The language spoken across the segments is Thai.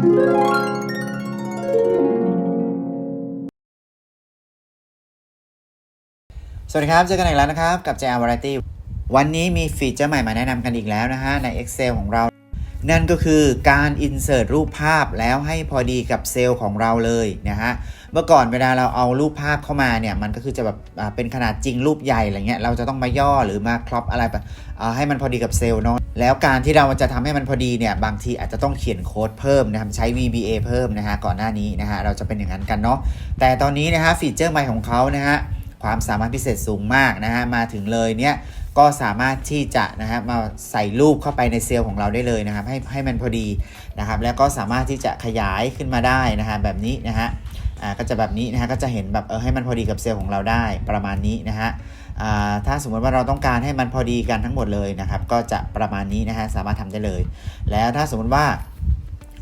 สวัสดีครับ เจอกันอีกแล้วนะครับ กับ JR Variety วันนี้มีฟีเจอร์ใหม่มาแนะนำกันอีกแล้วนะฮะ ใน Excel ของเรา นั่นก็คือการ insert รูปภาพแล้วให้พอดีกับเซลล์ของเราเลยนะฮะ เมื่อก่อนเวลาเราเอารูปภาพเข้ามาเนี่ย มันก็คือจะแบบเป็นขนาดจริงรูปใหญ่อะไรเงี้ย เราจะต้องมาย่อหรือมาครอปอะไรแบบอ่าให้มันพอดีกับเซลล์เนาะ แล้วการที่เราจะทำให้มันพอดีเนี่ย บางทีอาจจะต้องเขียนโค้ดเพิ่มนะครับ ใช้ VBA เพิ่มนะฮะ ก่อนหน้านี้นะฮะ เราจะเป็นอย่างนั้นกันเนาะ แต่ตอนนี้นะฮะฟีเจอร์ใหม่ของเขานะฮะ ความสามารถพิเศษสูงมากนะฮะ มาถึงเลยเนี่ย ก็สามารถที่จะนะฮะมาใส่รูปเข้าไปในเซลล์ของเราได้เลยนะครับ ให้ให้มันพอดีนะครับ แล้วก็สามารถที่จะขยายขึ้นมาได้นะฮะแบบนี้นะฮะอ่าก็จะแบบนี้นะฮะก็จะเห็นแบบเออให้มันพอดีกับเซลล์ของเราได้ประมาณนี้นะฮะอ่าถ้าสมมติว่าเราต้องการให้มันพอดีกันทั้งหมดเลยนะครับ ก็จะประมาณนี้นะฮะสามารถทำได้เลย แล้วถ้าสมมติว่า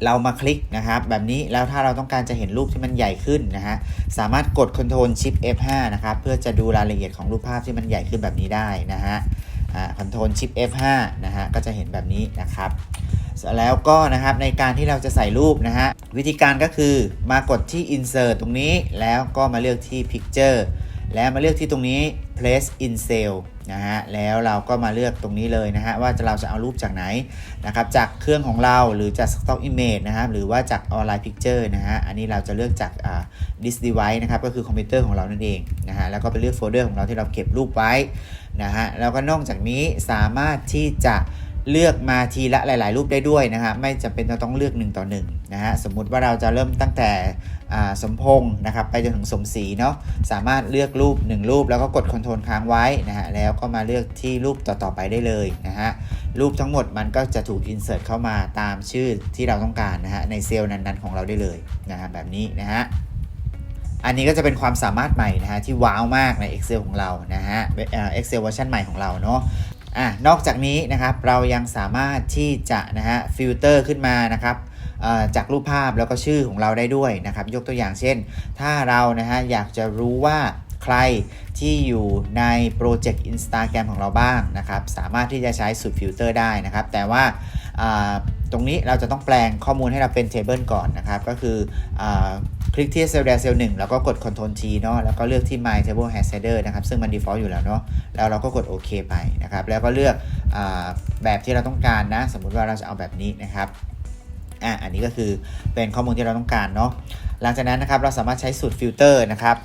เรามาคลิกนะครับแบบนี้แล้วถ้าเราต้องการจะเห็นรูปที่มันใหญ่ขึ้นนะฮะสามารถกด Ctrl Shift F5 นะครับเพื่อจะดูรายละเอียดของรูปภาพที่มันใหญ่ขึ้นแบบนี้ได้นะฮะอ่า Ctrl Shift F5 นะฮะก็จะเห็นแบบนี้นะครับแล้วก็นะครับในการที่เราจะใส่รูปนะฮะวิธีการก็คือมากดที่ insert ตรงนี้แล้วก็มาเลือกที่ picture แล้วมาเลือกที่ตรงนี้ place in cell นะฮะแล้วเราก็มาเลือกตรงนี้เลยนะฮะว่าเราจะเอารูปจากไหนนะครับจากเครื่องของเราหรือจาก stock image นะครับหรือว่าจาก online picture นะฮะอันนี้เราจะเลือกจากอ่า this device นะครับก็คือคอมพิวเตอร์ของเรานั่นเองนะฮะแล้วก็ไปเลือกโฟลเดอร์ของเราที่เราเก็บรูปไว้นะฮะแล้วก็นอกจากนี้สามารถที่จะ เลือกมาทีละหลาย ๆ รูปได้ด้วยนะฮะไม่จำเป็นจะต้องเลือก 1 ต่อ1นะฮะสมมุติว่าเราจะเริ่มตั้งแต่สมพงษ์นะครับไปจนถึงสมศรีเนาะสามารถเลือกรูป 1 รูปแล้วก็กดคอนโทรลค้างไว้นะฮะแล้วก็มาเลือกที่รูปต่อ ๆ ไปได้เลยนะฮะรูปทั้งหมดมันก็จะถูก insert เข้ามาตามชื่อที่เราต้องการนะฮะในเซลล์นั้น ๆ ของเราได้เลยนะฮะแบบนี้นะฮะอันนี้ก็จะเป็นความสามารถใหม่นะฮะที่ว้าวมากใน Excel ของเรานะฮะเอ่อ Excel เวอร์ชันใหม่ของเราเนาะ อะนอกจากนี้นะครับเรายังสามารถที่จะนะฮะฟิลเตอร์ขึ้นมานะครับจากรูปภาพแล้วก็ชื่อของเราได้ด้วยนะครับ ยกตัวอย่างเช่น ถ้าเรานะฮะอยากจะรู้ว่าใครที่อยู่ในโปรเจกต์ Instagram ของเราบ้างนะครับ สามารถที่จะใช้สูตรฟิลเตอร์ได้นะครับ แต่ว่าตรงนี้เราจะต้องแปลงข้อมูลให้เราเป็นเทเบิลก่อนนะครับ ก็คืออ คลิกที่เซลล์ใดเซลล์หนึ่งแล้วก็กด Ctrl T เนาะแล้วก็เลือกที่ My Table Hash Header นะครับ ซึ่งมัน default อยู่แล้วเนาะแล้วเราก็กดโอเคไปนะครับ แล้วก็เลือกอแบบที่เราต้องการนะ สมมุติว่าเราจะเอาแบบนี้นะครับอะอันนี้ก็คือเป็นข้อมูลที่เราต้องการเนาะหลังจากนั้นนะครับเราสามารถใช้สูตรฟิลเตอร์นะครับ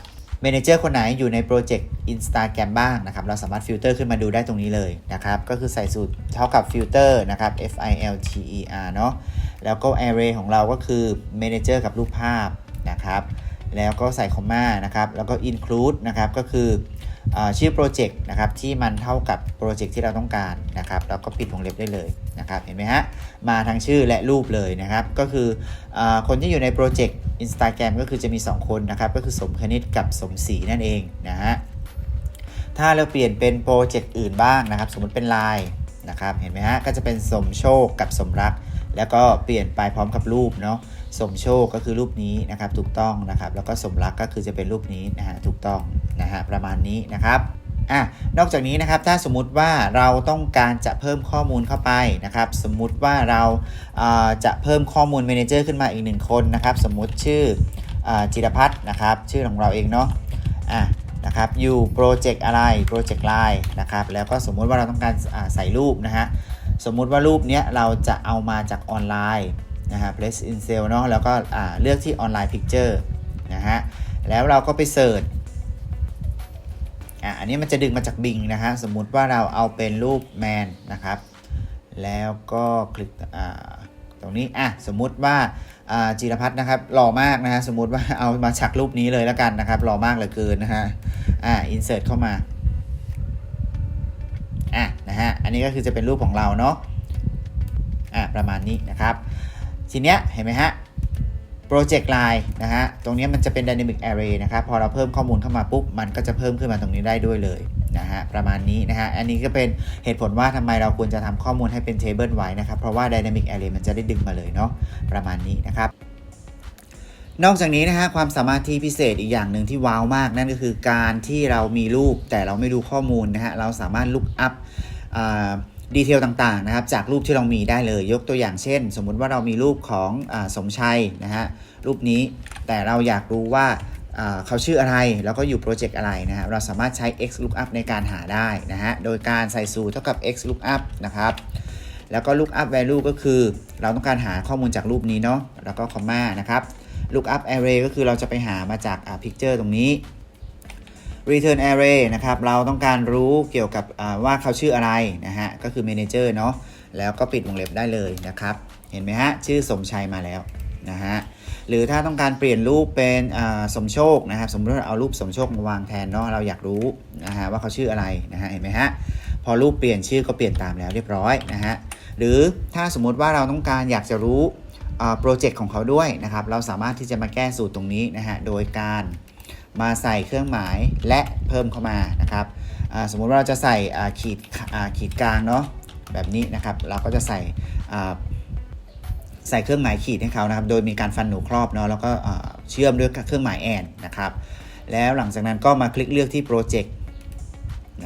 เมนเจอร์คนไหนอยู่ในโปรเจกต์ Instagram บ้างนะครับ เราสามารถฟิลเตอร์ขึ้นมาดูได้ตรงนี้เลยนะครับ ก็คือใส่สูตรเท่ากับฟิลเตอร์นะครับ F I L T E R เนาะแล้วก็ array ของเราก็คือ manager กับรูปภาพ นะครับแล้วก็ใส่คอมมานะครับแล้วก็ include นะครับก็คืออชื่อโปรเจกต์นะครับที่มันเท่ากับโปรเจกต์ที่เราต้องการนะครับแล้วก็ปิดวงเล็บได้เลยนะครับเห็นไหมฮะมาทั้งชื่อและรูปเลยนะครับก็คืออคนที่อยู่ในโปรเจกต์ Instagram ก็คือจะมี 2 คนนะครับก็คือสมคณิตกับสมศรีนั่นเองนะฮะถ้าเราเปลี่ยนเป็นโปรเจกต์อื่นบ้างนะครับ สมมติเป็นไลน์นะครับเห็นไหมฮะก็จะเป็นสมโชคกับสมรัก แล้วก็เปลี่ยนไปพร้อมกับรูปเนาะสมโชคก็คือรูปนี้นะครับถูกต้องนะครับ แล้วก็สมรักก็คือจะเป็นรูปนี้นะฮะถูกต้องนะฮะประมาณนี้นะครับอะนอกจากนี้นะครับถ้าสมมุติว่าเราต้องการจะเพิ่มข้อมูลเข้าไปนะครับ สมมุติว่าเราาจะเพิ่มข้อมูลเมนเจอร์ขึ้นมาอีกหนึ่งคนนะครับ สมมุติชื่ออจิรพัฒน์นะครับ ชื่อของเราเองเนาะอะนะครับอยู่โปรเจกต์อะไรโปรเจกต์ไลน์นะครับแล้วก็สมมุติว่าเราต้องการใส่รูปนะฮะ สมมุติว่ารูปเนี้ยเราจะเอามาจากออนไลน์นะฮะ place in cell เนาะแล้วก็เลือกที่ออนไลน์ picture นะฮะแล้วเราก็ไปเสิร์ชอะอันนี้มันจะดึงมาจาก Bing นะฮะสมมุติว่าเราเอาเป็นรูปแมนนะครับแล้วก็คลิกอ่าตรงนี้อะสมมุติว่าจิรพัฒน์นะครับหล่อมากนะฮะสมมุติว่าเอามาจากรูปนี้เลยแล้วกันนะครับหล่อมากเหลือเกินนะฮะอ่า insert เข้ามา อะันนี้ก็คือจะเป็นรูปของเราเนาะอะประมาณนี้นะครับ ทีเนี้ยเห็นไหมฮะ Project Line นะฮะ ตรงเนี้ยมันจะเป็น Dynamic Array นะครับ พอเราเพิ่มข้อมูลเข้ามาปุ๊บ มันก็จะเพิ่มขึ้นมาตรงนี้ได้ด้วยเลยนะฮะ ประมาณนี้นะฮะ อันนี้ก็เป็นเหตุผลว่าทำไมเราควรจะทำข้อมูลให้เป็น Table ไว้นะครับ เพราะว่า Dynamic Array มันจะได้ดึงมาเลยเนาะ ประมาณนี้นะครับ นอกจากนี้นะฮะ ความสามารถที่พิเศษอีกอย่างหนึ่งที่ว้าวมาก นั่นก็คือการที่เรามีรูปแต่เราไม่รู้ข้อมูลนะฮะ เราสามารถ look up อ่า ดีเทลต่างๆนะครับจากรูปที่เรามีได้เลย ยกตัวอย่างเช่น สมมุติว่าเรามีรูปของอสมชัยนะฮะรูปนี้แต่เราอยากรู้ว่าเขาชื่ออะไรแล้วก็อยู่โปรเจกต์อะไรนะฮะเราสามารถใช้ x lookup ในการหาได้นะฮะโดยการใส่สูตรเท่ากับ x lookup นะครับแล้วก็ lookup value ก็คือ เราต้องการหาข้อมูลจากรูปนี้เนาะแล้วก็คอมมานะครับ lookup array ก็คือเราจะไปหามาจาก picture ตรงนี้ return array นะครับ เราต้องการรู้เกี่ยวกับว่าเขาชื่ออะไรนะฮะ ก็คือ manager เนาะ แล้วก็ปิดวงเล็บได้เลยนะครับ เห็นไหมฮะ ชื่อสมชัยมาแล้วนะฮะ หรือถ้าต้องการเปลี่ยนรูปเป็นสมโชคนะครับ สมมติว่าเอารูปสมโชคมาวางแทนเนาะ เราอยากรู้นะฮะว่าเขาชื่ออะไรนะฮะ เห็นไหมฮะ พอรูปเปลี่ยนชื่อก็เปลี่ยนตามแล้วเรียบร้อยนะฮะ หรือถ้าสมมุติว่าเราต้องการอยากจะรู้โปรเจกต์ของเขาด้วยนะครับ เราสามารถที่จะมาแก้สูตรตรงนี้นะฮะ โดยการ มาใส่เครื่องหมายและเพิ่มเข้ามานะครับสมมุติว่าเราจะใส่ขีดขีดกลางเนาะแบบนี้นะครับ เราก็จะใส่ใส่เครื่องหมายขีดให้เขานะครับ โดยมีการฟันหนูครอบเนาะแล้วก็เชื่อมด้วยเครื่องหมายแอนนะครับ แล้วหลังจากนั้นก็มาคลิกเลือกที่โปรเจกต์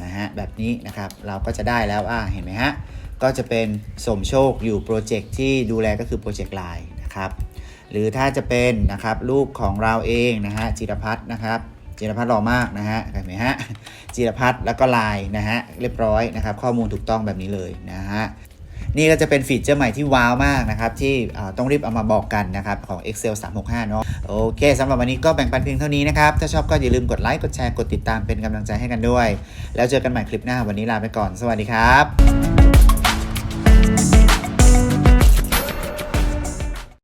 นะฮะแบบนี้นะครับเราก็จะได้แล้วอ่าเห็นไหมฮะก็จะเป็นสมโชคอยู่โปรเจกต์ที่ดูแลก็คือโปรเจกต์ไลน์นะครับ หรือถ้าจะเป็นนะครับรูปของเราเองนะฮะจิรพัฒน์นะครับจิรพัฒน์หล่อมากนะฮะเห็นไหมฮะจิรพัฒน์แล้วก็ลน์นะฮะเรียบร้อยนะครับ ข้อมูลถูกต้องแบบนี้เลยนะฮะนี่ก็จะเป็นฟีเจอร์ใหม่ที่ว้าวมากนะครับ ที่ต้องรีบเอามาบอกกันนะครับของ Excel 365 เนาะโอเคสำหรับวันนี้ก็แบ่งปันเพียงเท่านี้นะครับ ถ้าชอบก็อย่าลืมกดไลค์กดแชร์กดติดตามเป็นกำลังใจให้กันด้วย แล้วเจอกันใหม่คลิปหน้าวันนี้ลาไปก่อน สวัสดีครับ